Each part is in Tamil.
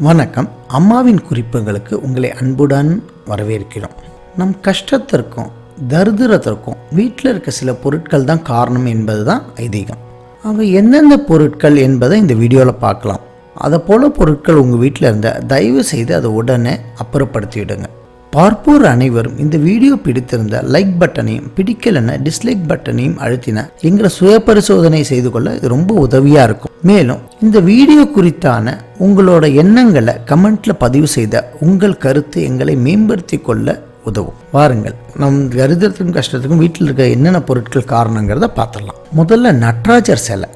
வணக்கம். அம்மாவின் குறிப்புகளுக்கு உங்களை அன்புடன் வரவேற்கிறோம். நம் கஷ்டத்திற்கும் தரித்திரத்திற்கும் வீட்டில் இருக்க சில பொருட்கள் தான் காரணம் என்பது தான் ஐதீகம். அவை எந்தெந்த பொருட்கள் என்பதை இந்த வீடியோவில் பார்க்கலாம். அதை போல் பொருட்கள் உங்கள் வீட்டில் இருந்தால் தயவு செய்து அதை உடனே அப்புறப்படுத்தி விடுங்க பார்ப்போர் அனைவரும் இந்த வீடியோ பிடித்திருந்த லைக் பட்டனையும் பிடிக்கலன்னு டிஸ்லைக் பட்டனையும் அழுத்தின எங்களை சுய பரிசோதனை செய்து கொள்ள இது ரொம்ப உதவியாக இருக்கும். மேலும் இந்த வீடியோ குறித்தான உங்களோட எண்ணங்களை கமெண்ட்ல பதிவு செய்த உங்கள் கருத்து எங்களை மேம்படுத்தி கொள்ள உதவும். வாருங்கள் நம் கருதத்துக்கும் கஷ்டத்துக்கும் வீட்டில் இருக்க என்னென்ன பொருட்கள் காரணங்கிறத பார்த்துடலாம். முதல்ல நட்ராஜர் சிலை.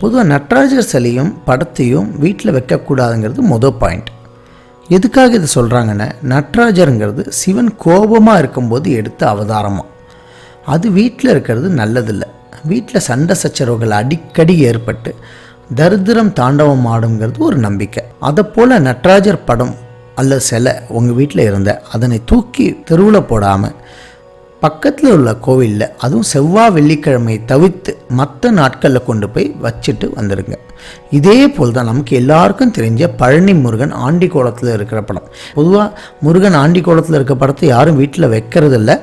பொதுவாக நட்ராஜர் சிலையும் படத்தையும் வீட்டில் வைக்கக்கூடாதுங்கிறது மொதல் பாயிண்ட் எதுக்காக இதை சொல்கிறாங்கன்னா நட்ராஜருங்கிறது சிவன் கோபமாக இருக்கும்போது எடுத்த அவதாரமாக அது வீட்டில் இருக்கிறது நல்லதில்லை. வீட்டில் சண்டை சச்சரவுகள் அடிக்கடி ஏற்பட்டு தரித்திரம் தாண்டவம் ஆடுங்கிறது ஒரு நம்பிக்கை. அதை போல் நட்ராஜர் படம் அல்ல சிலை உங்கள் வீட்டில் இருந்த அதனை தூக்கி தெருவில் போடாமல் பக்கத்தில் உள்ள கோவிலில் அதுவும் செவ்வாய் வெள்ளிக்கிழமை தவிர்த்து மற்ற நாட்களில் கொண்டு போய் வச்சுட்டு வந்துடுங்க இதே போல் தான் நமக்கு எல்லாருக்கும் தெரிஞ்ச பழனி முருகன் ஆண்டி கோலத்தில் இருக்கிற படம். பொதுவாக முருகன் ஆண்டி கோலத்தில் இருக்க படத்தை யாரும் வீட்டில் வைக்கிறதில்ல.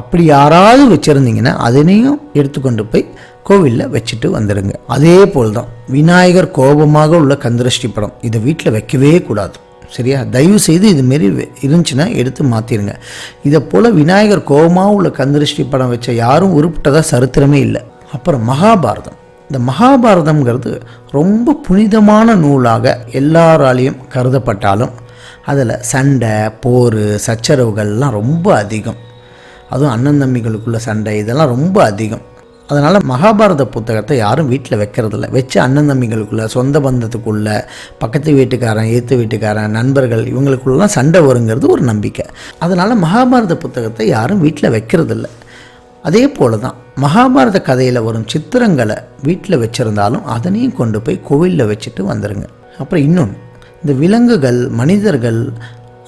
அப்படி யாராவது வச்சுருந்தீங்கன்னா அதனையும் எடுத்துக்கொண்டு போய் கோவிலில் வச்சுட்டு வந்துடுங்க அதே போல் தான் விநாயகர் கோபமாக உள்ள கந்தரஷ்டி படம். இதை வீட்டில் வைக்கவே கூடாது. சரியா? தயவு செய்து இதுமாரி இருந்துச்சுன்னா எடுத்து மாற்றிடுங்க இதை போல் விநாயகர் கோபமாக உள்ள கந்தரிஷ்டி படம் வச்ச யாரும் உருப்பிட்டதாக சரித்திரமே இல்லை. அப்புறம் மகாபாரதம். இந்த மகாபாரதம்ங்கிறது ரொம்ப புனிதமான நூலாக எல்லாராலையும் கருதப்பட்டாலும் அதில் சண்டை போர் சச்சரவுகள்லாம் ரொம்ப அதிகம். அதுவும் அண்ணன் தம்பிகளுக்குள்ள சண்டை இதெல்லாம் ரொம்ப அதிகம். அதனால் மகாபாரத புத்தகத்தை யாரும் வீட்டில் வைக்கிறதில்ல. வச்சு அண்ணன் தம்பிகளுக்குள்ள சொந்த பந்தத்துக்குள்ள பக்கத்து வீட்டுக்காரன் ஏற்று வீட்டுக்காரன் நண்பர்கள் இவங்களுக்குள்ளலாம் சண்டை வருங்கிறது ஒரு நம்பிக்கை. அதனால் மகாபாரத புத்தகத்தை யாரும் வீட்டில் வைக்கிறதில்ல. அதே போல தான் மகாபாரத கதையில் வரும் சித்திரங்களை வீட்டில் வச்சுருந்தாலும் அதனையும் கொண்டு போய் கோவிலில் வச்சுட்டு வந்துடுங்க அப்புறம் இன்னொன்று இந்த விலங்குகள் மனிதர்கள்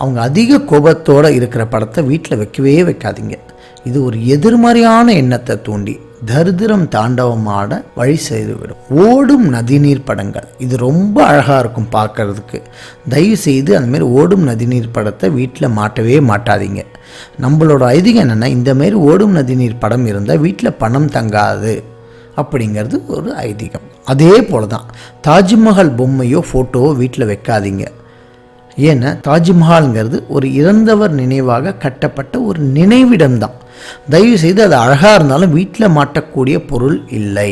அவங்க அதிக கோபத்தோடு இருக்கிற படத்தை வீட்டில் வைக்கவே வைக்காதீங்க. இது ஒரு எதிர்மறையான எண்ணத்தை தூண்டி தரித்திரம் தாண்டவமாட வழி செய்துவிடும். ஓடும் நதிநீர் படங்கள். இது ரொம்ப அழகாக இருக்கும் பார்க்கறதுக்கு. தயவு செய்து அந்தமாரி ஓடும் நதிநீர் படத்தை வீட்டில் மாட்டவே மாட்டாதீங்க. நம்மளோட ஐதீகம் என்னென்னா இந்தமாரி ஓடும் நதிநீர் படம் இருந்தால் வீட்டில் பணம் தங்காது அப்படிங்கிறது ஒரு ஐதீகம். அதே போல தான் தாஜ்மஹால் பொம்மையோ ஃபோட்டோவோ வீட்டில் வைக்காதீங்க. ஏன்னா தாஜ்மஹால்ங்கிறது ஒரு இறந்தவர் நினைவாக கட்டப்பட்ட ஒரு நினைவிடம் தான் தயவு செய்து அது அழகாக இருந்தாலும் வீட்டில் மாட்டக்கூடிய பொருள் இல்லை.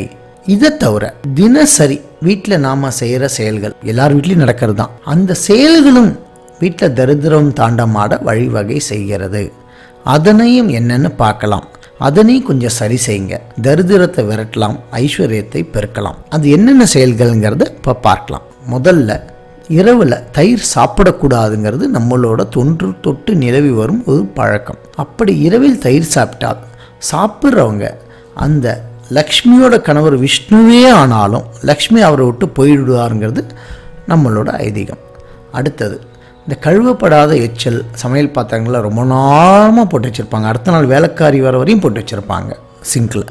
இதை தவிர தினசரி வீட்டில் நாம் செய்கிற செயல்கள் எல்லார் வீட்லேயும் நடக்கிறது தான் அந்த செயல்களும் வீட்டில் தரித்திரம் தாண்டமாட வழிவகை செய்கிறது. அதனையும் என்னென்னு பார்க்கலாம். அதனையும் கொஞ்சம் சரி செய்யுங்க. தரித்திரத்தை விரட்டலாம் ஐஸ்வர்யத்தை பெருக்கலாம். அது என்னென்ன செயல்கள்ங்கிறத இப்போ பார்க்கலாம். முதல்ல இரவில் தயிர் சாப்பிடக்கூடாதுங்கிறது நம்மளோட தொன்று தொட்டு நிலவி வரும் ஒரு பழக்கம். அப்படி இரவில் தயிர் சாப்பிட்டால் சாப்பிட்றவங்க அந்த லக்ஷ்மியோட கணவர் விஷ்ணுவே ஆனாலும் லக்ஷ்மி அவரை விட்டு போயிடுவாருங்கிறது நம்மளோட ஐதீகம். அடுத்தது இந்த கழுவப்படாத எச்சல் சமையல் பாத்திரங்களை ரொம்ப நாளமாக போட்டு வச்சுருப்பாங்க. அடுத்த நாள் வேலைக்காரி வர வரையும் போட்டு வச்சுருப்பாங்க சிங்கில்.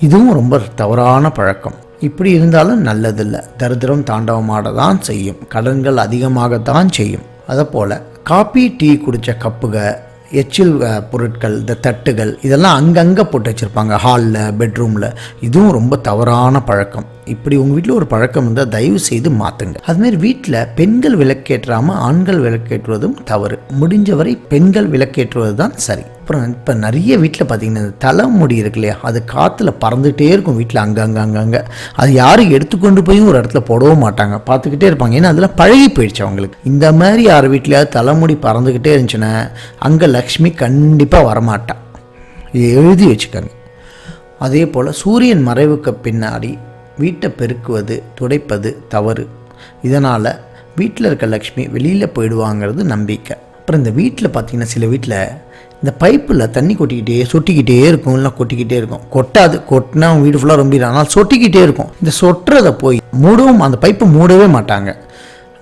இதுவும் ரொம்ப தவறான பழக்கம். இப்படி இருந்தாலும் நல்லதில்லை. தரித்திரம் தாண்டவமாட தான் செய்யும். கடன்கள் அதிகமாகத்தான் செய்யும். அதை போல் காப்பி டீ குடித்த கப்புக எச்சில் பொருட்கள் இந்த தட்டுகள் இதெல்லாம் அங்கங்கே போட்டு வச்சுருப்பாங்க. ஹாலில் பெட்ரூமில் இதுவும் ரொம்ப தவறான பழக்கம். இப்படி உங்கள் வீட்டில் ஒரு பழக்கம் இருந்தால் தயவு செய்து மாற்றுங்க அதுமாரி வீட்டில் பெண்கள் விளக்கேற்றாமல் ஆண்கள் விளக்கேற்றுவதும் தவறு. முடிஞ்சவரை பெண்கள் விளக்கேற்றுவது தான் சரி. அப்புறம் இப்போ நிறைய வீட்டில் பார்த்தீங்கன்னா இந்த தலைமுடி இருக்கு இல்லையா? அது காற்றுல பறந்துகிட்டே இருக்கும் வீட்டில் அங்கங்கே அங்கங்கே அது யாரும் எடுத்துக்கொண்டு போய் ஒரு இடத்துல போடவும் மாட்டாங்க. பார்த்துக்கிட்டே இருப்பாங்க. ஏன்னா அதெல்லாம் பழகி போயிடுச்சு அவங்களுக்கு. இந்த மாதிரி யார் வீட்டிலையாவது தலைமுடி பறந்துக்கிட்டே இருந்துச்சுன்னா அங்கே லக்ஷ்மி கண்டிப்பாக வரமாட்டான் இது எழுதி வச்சுக்கோங்க. அதே போல் சூரியன் மறைவுக்கு பின்னாடி வீட்டை பெருக்குவது துடைப்பது தவறு. இதனால் வீட்டில் இருக்க லக்ஷ்மி வெளியில் போயிடுவாங்கிறது நம்பிக்கை. அப்புறம் இந்த வீட்டில் பார்த்தீங்கன்னா சில வீட்டில் இந்த பைப்பில் தண்ணி கொட்டிக்கிட்டே சொட்டிக்கிட்டே இருக்கும் இல்லை கொட்டிக்கிட்டே இருக்கும். கொட்டாது கொட்டினா அவங்க வீடு ஃபுல்லாக ரொம்ப ஆனால் சொட்டிக்கிட்டே இருக்கும். இந்த சொட்டுறதை போய் மூடவும் அந்த பைப்பை மூடவே மாட்டாங்க.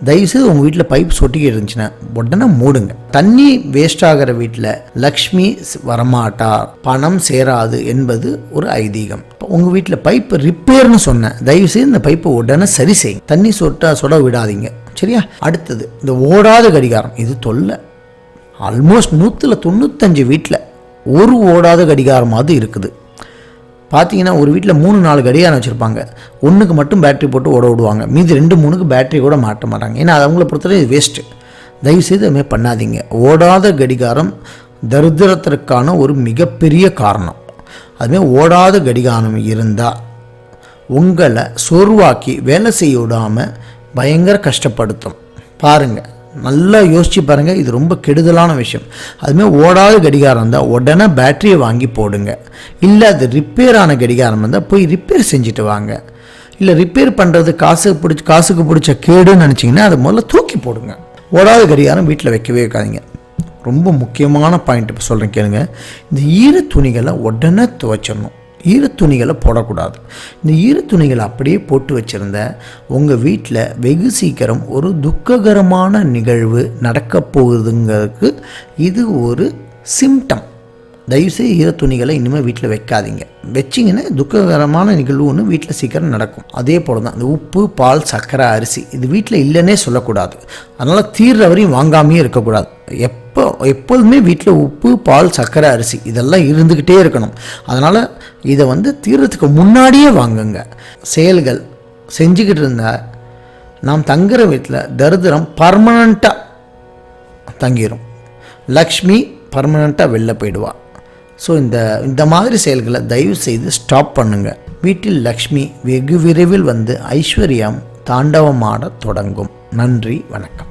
தயவுசெய்து உங்கள் வீட்டில் பைப் சொட்டிக்கிட்டு இருந்துச்சுன்னா உடனே மூடுங்க. தண்ணி வேஸ்ட் ஆகிற வீட்டில் லக்ஷ்மி வரமாட்டார் வரமாட்டா பணம் சேராது என்பது ஒரு ஐதீகம். உங்கள் வீட்டில் பைப்பு ரிப்பேர்னு சொன்னேன். தயவுசெய்து இந்த பைப்பை உடனே சரி செய்யுங்க. தண்ணி சொட்டா சொட விடாதீங்க. சரியா? அடுத்தது இந்த ஓடாத கடிகாரம். இது தொல்லை. ஆல்மோஸ்ட் நூற்றில் தொண்ணூத்தஞ்சு வீட்டில் ஒரு ஓடாத கடிகாரமாவது இருக்குது. பார்த்தீங்கன்னா ஒரு வீட்டில் மூணு நாலு கடிகாரம் வச்சுருப்பாங்க. ஒன்றுக்கு மட்டும் பேட்ரி போட்டு ஓட விடுவாங்க. மீதி ரெண்டு மூணுக்கு பேட்டரி கூட மாட்ட மாட்டாங்க. ஏன்னா அது அவங்கள பொறுத்தவரை இது வேஸ்ட்டு தயவுசெய்து அதுமாதிரி பண்ணாதீங்க. ஓடாத கடிகாரம் தரித்திரத்திற்கான ஒரு மிகப்பெரிய காரணம். அதுமாரி ஓடாத கடிகாரம் இருந்தால் உங்களை சோர்வாக்கி வேலை செய்ய விடாமல் பயங்கர கஷ்டப்படுத்தும். பாருங்கள் நல்லா யோசிச்சு பாருங்கள் இது ரொம்ப கெடுதலான விஷயம். அதுமாதிரி ஓடாத கடிகாரம் இருந்தால் உடனே பேட்டரியை வாங்கி போடுங்க. இல்லை அது ரிப்பேரான கடிகாரம் இருந்தால் போய் ரிப்பேர் செஞ்சுட்டு வாங்க. இல்லை ரிப்பேர் பண்ணுறது காசுக்கு பிடிச்ச காசுக்கு பிடிச்ச கேடுன்னு நினச்சிங்கன்னா அதை முதல்ல தூக்கி போடுங்க. ஓடாத கடிகாரம் வீட்டில் வைக்கவே வைக்காதீங்க. ரொம்ப முக்கியமான பாயிண்ட் இப்போ சொல்கிறேன் கேளுங்க. இந்த ஈர துணிகளை உடனே துவைச்சிடணும். ஈர துணிகளை போடக்கூடாது. இந்த ஈர துணிகளை அப்படியே போட்டு வச்சுருந்த உங்கள் வீட்டில் வெகு சீக்கிரம் ஒரு துக்ககரமான நிகழ்வு நடக்கப் போகுதுங்கிறதுக்கு இது ஒரு சிம்டம் தயவுசெய்து ஈரத்துணிகளை இனிமேல் வீட்டில் வைக்காதீங்க. வச்சிங்கன்னா துக்ககரமான நிகழ்வு ஒன்று வீட்டில் சீக்கிரம் நடக்கும். அதே போல் தான் இந்த உப்பு பால் சர்க்கரை அரிசி இது வீட்டில் இல்லைன்னே சொல்லக்கூடாது. அதனால் தீர்ற வரையும் வாங்காமையே இருக்கக்கூடாது. எப்போ எப்போதுமே வீட்டில் உப்பு பால் சர்க்கரை அரிசி இதெல்லாம் இருந்துக்கிட்டே இருக்கணும். அதனால் இதை வந்து தீர்றதுக்கு முன்னாடியே வாங்குங்க. செயல்கள் செஞ்சுக்கிட்டு இருந்தால் நாம் தங்குற வீட்டில் தரித்திரம் பர்மனண்ட்டாக தங்கிடும் லக்ஷ்மி பர்மனண்ட்டாக வெளில போயிடுவா. ஸோ இந்த இந்த மாதிரி செயல்களை தயவு செய்து ஸ்டாப் பண்ணுங்கள் வீட்டில் லக்ஷ்மி வெகு விரைவில் வந்து ஐஸ்வர்யம் தாண்டவமாடத் தொடங்கும். நன்றி வணக்கம்.